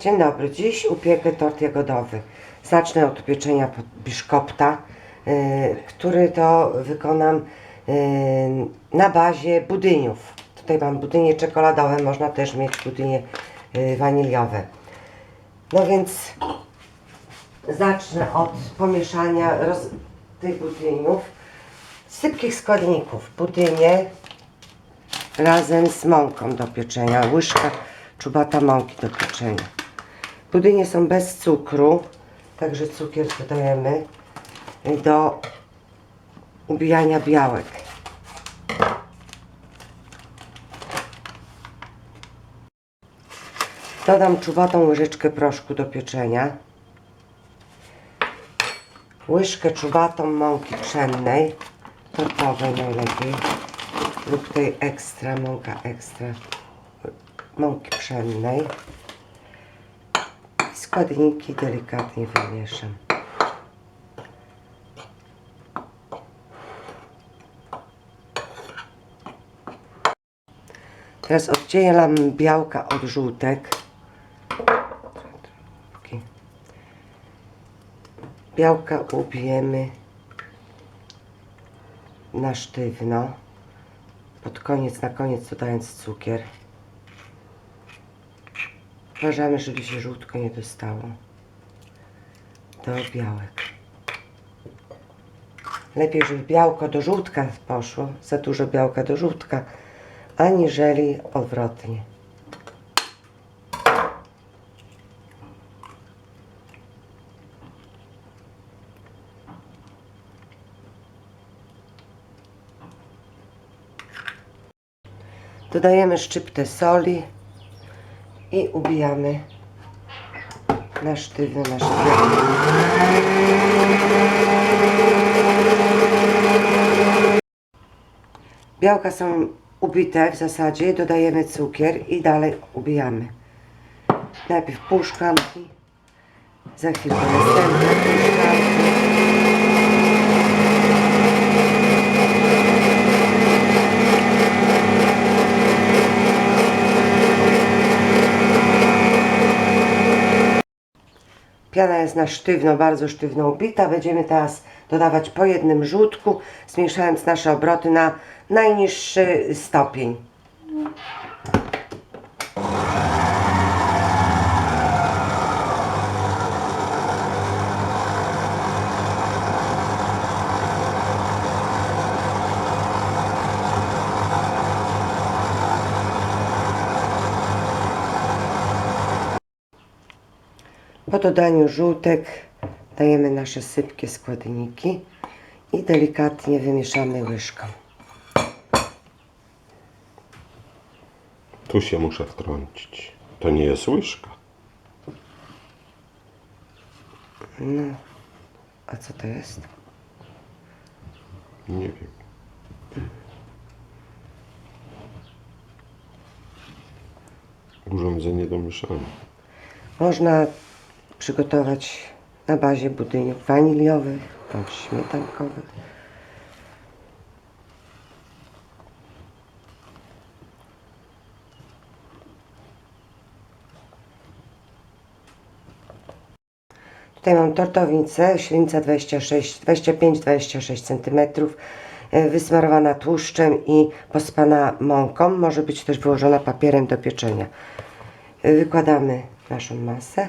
Dzień dobry, dziś upiekę tort jagodowy. Zacznę od pieczenia biszkopta, yy, który to wykonam yy, na bazie budyniów. Tutaj mam budynie czekoladowe, można też mieć budynie yy, waniliowe. No więc zacznę od pomieszania roz, tych budyniów. Sypkich składników. Budynie razem z mąką do pieczenia. Łyżka czubata mąki do pieczenia. Budynie są bez cukru, także cukier dodajemy do ubijania białek. Dodam czubatą łyżeczkę proszku do pieczenia. Łyżkę czubatą mąki pszennej, tortowej najlepiej, lub tej ekstra, mąka ekstra, mąki pszennej. Składniki delikatnie wymieszam. Teraz oddzielam białka od żółtek. Białka ubijemy na sztywno. Pod koniec, na koniec dodając cukier. Uważamy, żeby się żółtko nie dostało do białek. Lepiej, żeby białko do żółtka poszło, za dużo białka do żółtka, aniżeli odwrotnie. Dodajemy szczyptę soli i ubijamy na sztywno nasz białko. Białka są ubite w zasadzie, dodajemy cukier i dalej ubijamy. Najpierw pół szklanki, za chwilkę następne pół szklanki. Piana jest na sztywno, bardzo sztywno ubita. Będziemy teraz dodawać po jednym żółtku, zmniejszając nasze obroty na najniższy stopień. Po dodaniu żółtek dajemy nasze sypkie składniki i delikatnie wymieszamy łyżką. Tu się muszę wtrącić. To nie jest łyżka. No, a co to jest? Nie wiem. Urządzenie do mieszania. Można przygotować na bazie budyniów waniliowych bądź śmietankowych. Tutaj mam tortownicę, średnica 26, 25-26 cm, wysmarowana tłuszczem i pospana mąką. Może być też wyłożona papierem do pieczenia. E, Wykładamy naszą masę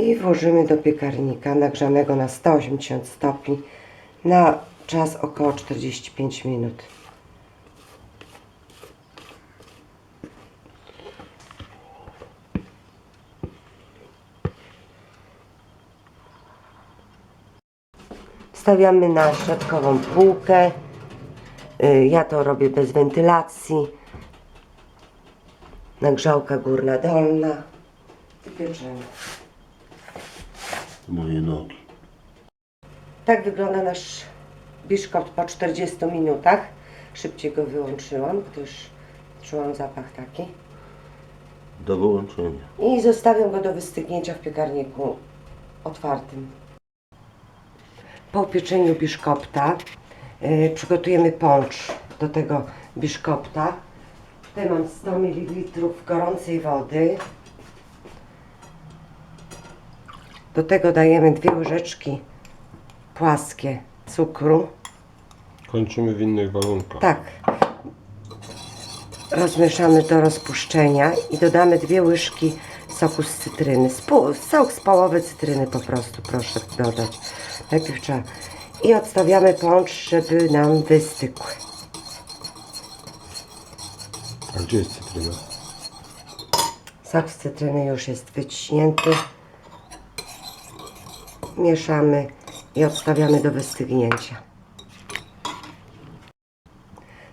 i włożymy do piekarnika nagrzanego na 180 stopni na czas około 45 minut. Stawiamy na środkową półkę. Y, Ja to robię bez wentylacji. Nagrzałka górna, dolna. I pieczemy. Moje nogi. Tak wygląda nasz biszkopt po 40 minutach. Szybciej go wyłączyłam, gdyż czułam zapach taki. Do wyłączenia. I zostawiam go do wystygnięcia w piekarniku otwartym. Po upieczeniu biszkopta y, przygotujemy poncz do tego biszkopta. Tutaj mam 100 ml gorącej wody. Do tego dajemy dwie łyżeczki płaskie cukru. Kończymy w innych warunkach. Tak. Rozmieszamy do rozpuszczenia i dodamy dwie łyżki soku z cytryny. Sok z połowy cytryny po prostu proszę dodać. Najpierw trzeba. I odstawiamy pącz, żeby nam wystygł. A gdzie jest cytryna? Sok z cytryny już jest wyciśnięty. Mieszamy i odstawiamy do wystygnięcia.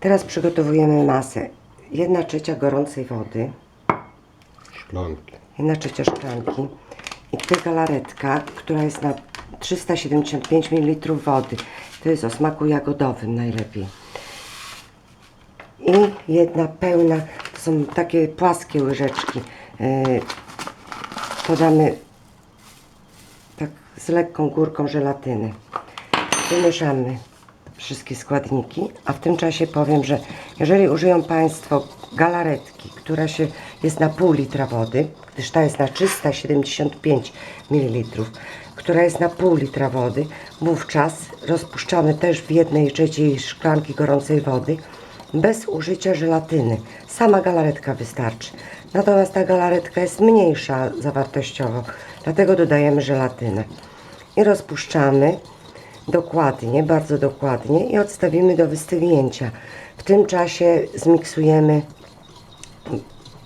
Teraz przygotowujemy masę. Jedna trzecia gorącej wody. Szklanki. 1 trzecia szklanki i tutaj galaretka, która jest na 375 ml wody. To jest o smaku jagodowym najlepiej. I jedna pełna, to są takie płaskie łyżeczki. Yy, podamy z lekką górką żelatyny. Wymieszamy wszystkie składniki, a w tym czasie powiem, że jeżeli użyją Państwo galaretki, która się jest na pół litra wody, gdyż ta jest na 375 ml, która jest na pół litra wody, wówczas rozpuszczamy też w jednej trzeciej szklanki gorącej wody bez użycia żelatyny. Sama galaretka wystarczy. Natomiast ta galaretka jest mniejsza zawartościowo, dlatego dodajemy żelatynę. I rozpuszczamy dokładnie, bardzo dokładnie i odstawimy do wystygnięcia. W tym czasie zmiksujemy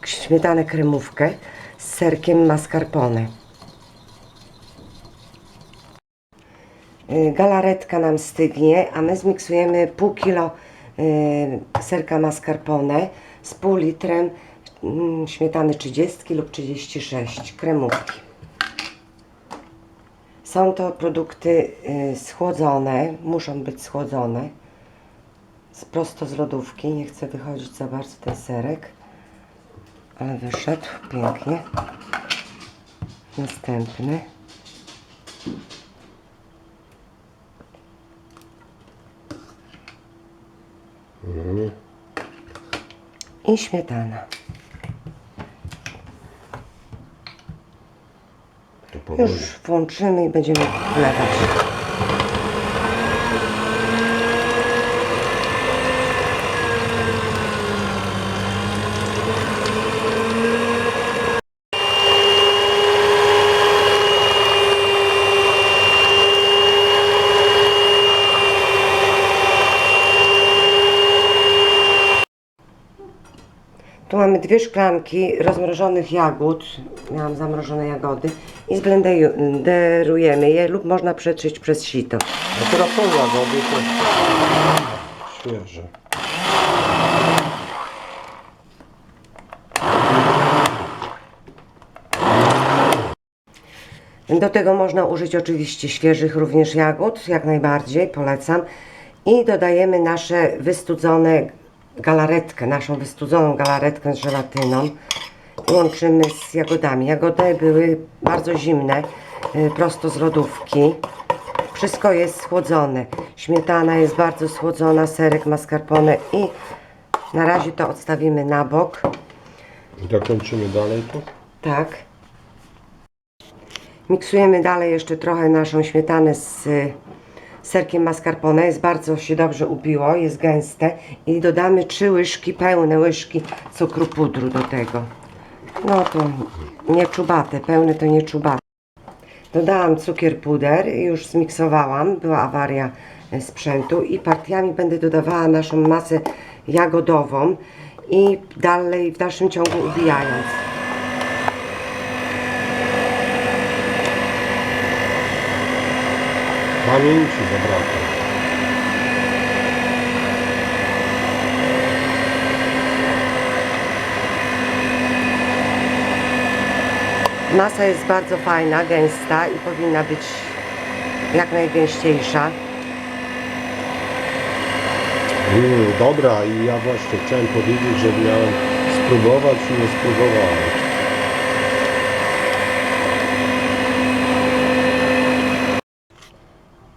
śmietanę kremówkę z serkiem mascarpone. Y, Galaretka nam stygnie, a my zmiksujemy pół kilo y, serka mascarpone z pół litrem mm, śmietany 30 lub 36 kremówki. Są to produkty y, schłodzone, muszą być schłodzone. Prosto z lodówki. Nie chcę wychodzić za bardzo ten serek, ale wyszedł pięknie. Następny. I śmietana. Już włączymy i będziemy wlewać. Tu mamy dwie szklanki rozmrożonych jagód. Miałam zamrożone jagody i zblenderujemy je lub można przetrzeć przez sito. A teraz są jagody, to świeże. Do tego można użyć oczywiście świeżych również jagód, jak najbardziej polecam. I dodajemy nasze wystudzone galaretkę, naszą wystudzoną galaretkę z żelatyną. I łączymy z jagodami. Jagody były bardzo zimne, y, prosto z lodówki. Wszystko jest schłodzone. Śmietana jest bardzo schłodzona, serek mascarpone i na razie to odstawimy na bok. I tak kończymy dalej tu? Tak. Miksujemy dalej jeszcze trochę naszą śmietanę z y, serkiem mascarpone. Jest bardzo się dobrze ubiło, jest gęste. I dodamy trzy łyżki, pełne łyżki cukru pudru do tego. No to nie czubate, pełne to nie czubate. Dodałam cukier puder, już zmiksowałam, była awaria e, sprzętu i partiami będę dodawała naszą masę jagodową i dalej w dalszym ciągu ubijając. Pamięci zabrakło. Masa jest bardzo fajna, gęsta i powinna być jak najgęściejsza. Mm, dobra, i ja właśnie chciałem powiedzieć, że miałem spróbować i nie spróbowałem.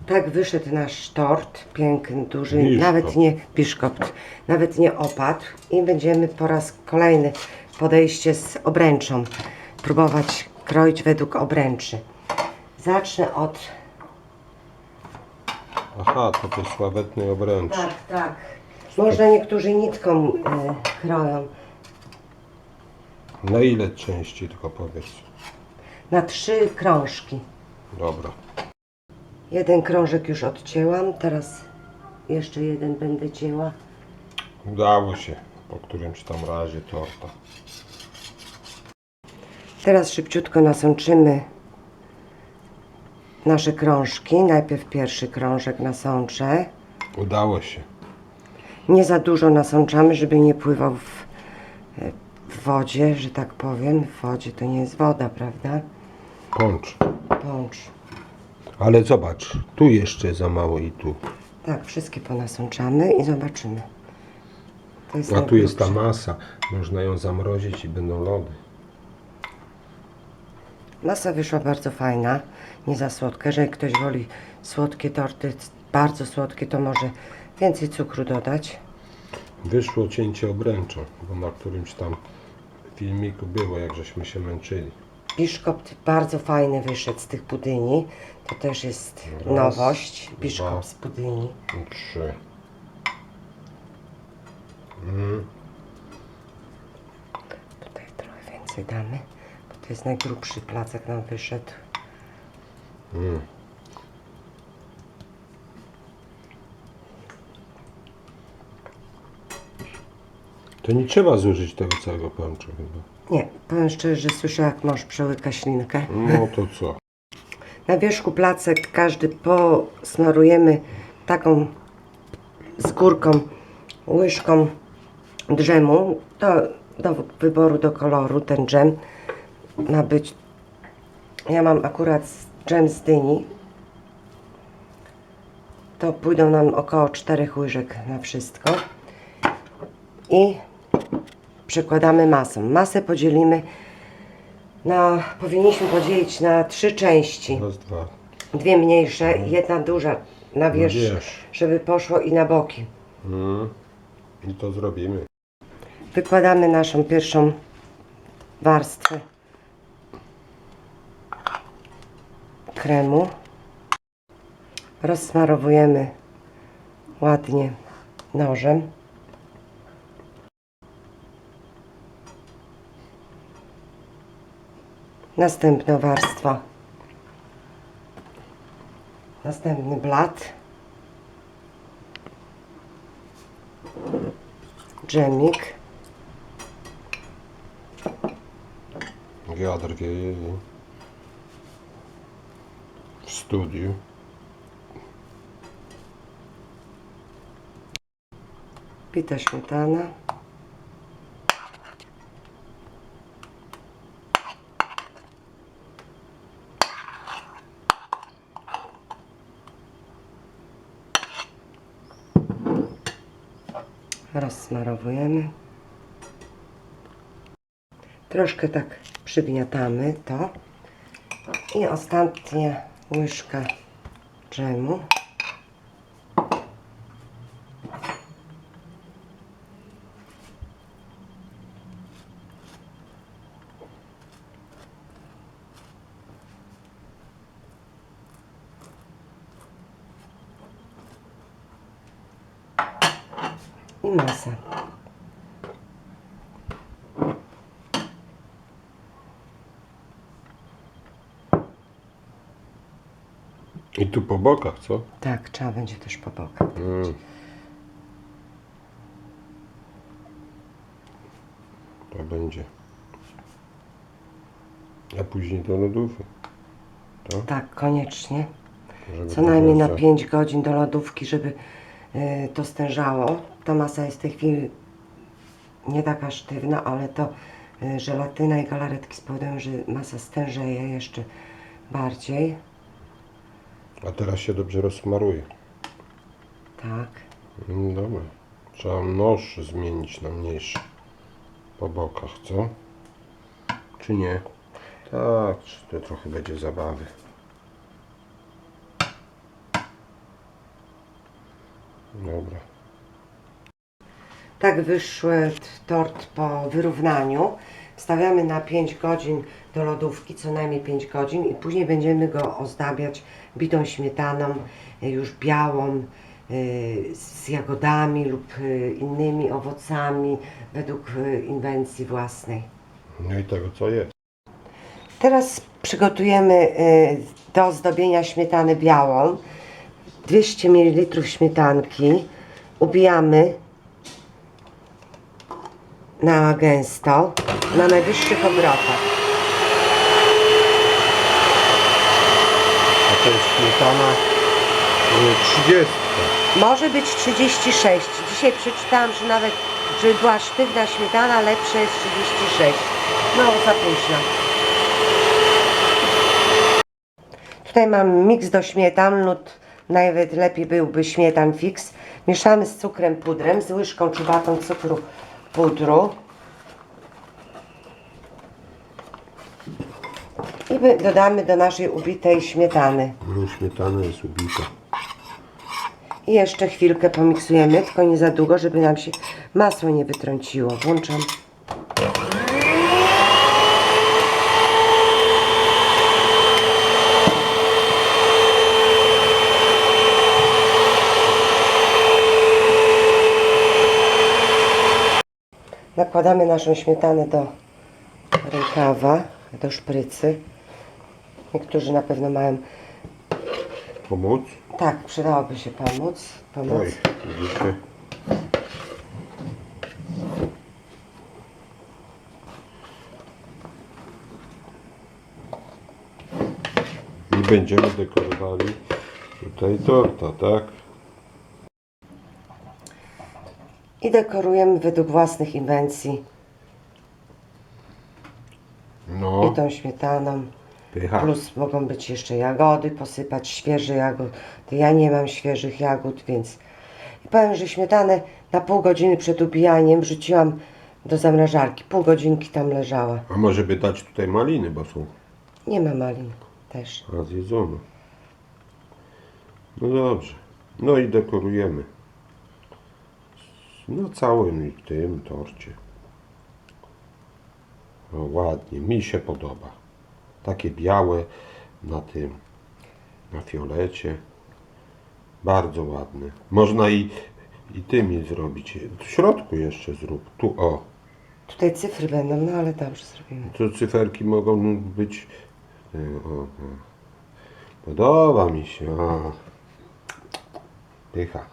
Tak wyszedł nasz tort, piękny, duży, Biszkopt. nawet nie biszkopt, nawet nie opadł i będziemy po raz kolejny podejście z obręczą, próbować kroić według obręczy. Zacznę od... Aha, to tej sławetnej obręczy. Tak, tak. Można niektórzy nitką e, kroją. Na ile części tylko powiedz. Na trzy krążki. Dobra. Jeden krążek już odcięłam, teraz jeszcze jeden będę cięła. Udało się. Po którymś tam razie torta. Teraz szybciutko nasączymy nasze krążki. Najpierw pierwszy krążek nasączę. Udało się. Nie za dużo nasączamy, żeby nie pływał w, w wodzie, że tak powiem. W wodzie to nie jest woda, prawda? Poncz. Pącz. Ale zobacz, tu jeszcze za mało i tu. Tak, wszystkie ponasączamy i zobaczymy. To jest A tu jest ta masa. Można ją zamrozić i będą lody. Masa wyszła bardzo fajna, nie za słodka. Jeżeli ktoś woli słodkie torty, bardzo słodkie, to może więcej cukru dodać. Wyszło cięcie obręczą, bo na którymś tam filmiku było, jak żeśmy się męczyli. Biszkopt bardzo fajny wyszedł z tych budyni. To też jest Raz, nowość. dwa. Biszkopt z budyni. Trzy. Mm. Tutaj trochę więcej damy, bo to jest najgrubszy placek nam wyszedł. Mm. To nie trzeba zużyć tego całego pączu chyba. Nie, powiem szczerze, że słyszę jak mąż przełyka ślinkę. No to co? Na wierzchu placek każdy posmarujemy taką z górką łyżką drzemu. To do wyboru do koloru ten dżem ma być. Ja mam akurat dżem z dyni. To pójdą nam około 4 łyżek na wszystko. I przekładamy masę. Masę podzielimy na, powinniśmy podzielić na trzy części. Raz, dwa. Dwie mniejsze, jedna duża na wierzch, wierzch. żeby poszło i na boki. Mm. I to zrobimy. Wykładamy naszą pierwszą warstwę kremu. Rozsmarowujemy ładnie nożem. Następna warstwa. Następny blat. Dżemik. Wieje i w studiu. Pita śmietana. Rozsmarowujemy. Troszkę tak przygniatamy to. I ostatnia łyżka dżemu. i masa. I tu po bokach, co? Tak, trzeba będzie też po bokach. Mm. To będzie. A później do lodówki. Tak, koniecznie. Żeby Co najmniej na to 5 godzin do lodówki, żeby y, to stężało. Ta masa jest w tej chwili nie taka sztywna, ale to y, żelatyna i galaretki spowodują, że masa stężeje jeszcze bardziej. A teraz się dobrze rozsmaruje. Tak. Mm, Dobra. Trzeba nóż zmienić na mniejszy. Po bokach, co? Czy nie? Tak, to trochę będzie zabawy. Dobra. Tak wyszedł tort po wyrównaniu. Wstawiamy na 5 godzin do lodówki, co najmniej 5 godzin i później będziemy go ozdabiać bitą śmietaną, y, już białą, y, z jagodami lub y, innymi owocami według inwencji własnej. No i tego co jest. Teraz przygotujemy do ozdobienia śmietanę białą. 200 ml śmietanki ubijamy na gęsto na najwyższych obrotach. A to jest śmietana y, 30. Może być 36. Dzisiaj przeczytałam, że nawet żeby była sztywna śmietana, lepsze jest 36. No za późno. Tutaj mam miks do śmietan lub nawet lepiej byłby śmietan fix. Mieszamy z cukrem pudrem, z łyżką czubatą cukru pudru. I by- dodamy do naszej ubitej śmietany. No, śmietana jest ubita. I jeszcze chwilkę pomiksujemy, tylko nie za długo, żeby nam się masło nie wytrąciło. Włączam. Nakładamy naszą śmietanę do rękawa, do szprycy. Niektórzy na pewno mają. Pomóc? Tak, przydałoby się pomóc. pomóc. Oj, widzicie? I będziemy dekorowali tutaj torta, tak? I dekorujemy według własnych inwencji. No, I tą śmietaną. Pycha. Plus mogą być jeszcze jagody, posypać świeże jagody. Ja nie mam świeżych jagód, więc I powiem, że śmietanę na pół godziny przed ubijaniem wrzuciłam do zamrażarki. Pół godzinki tam leżała. A może by dać tutaj maliny, bo są Nie ma malin też. a zjedzone. No dobrze. No i dekorujemy. Na całym tym torcie. No ładnie, mi się podoba. Takie białe na tym, na fiolecie. Bardzo ładne. Można i, i tymi zrobić. W środku jeszcze zrób. Tu o. Tutaj cyfry będą, no ale dobrze zrobimy. Tu cyferki mogą być. y, O, o. Podoba mi się. O. Pycha.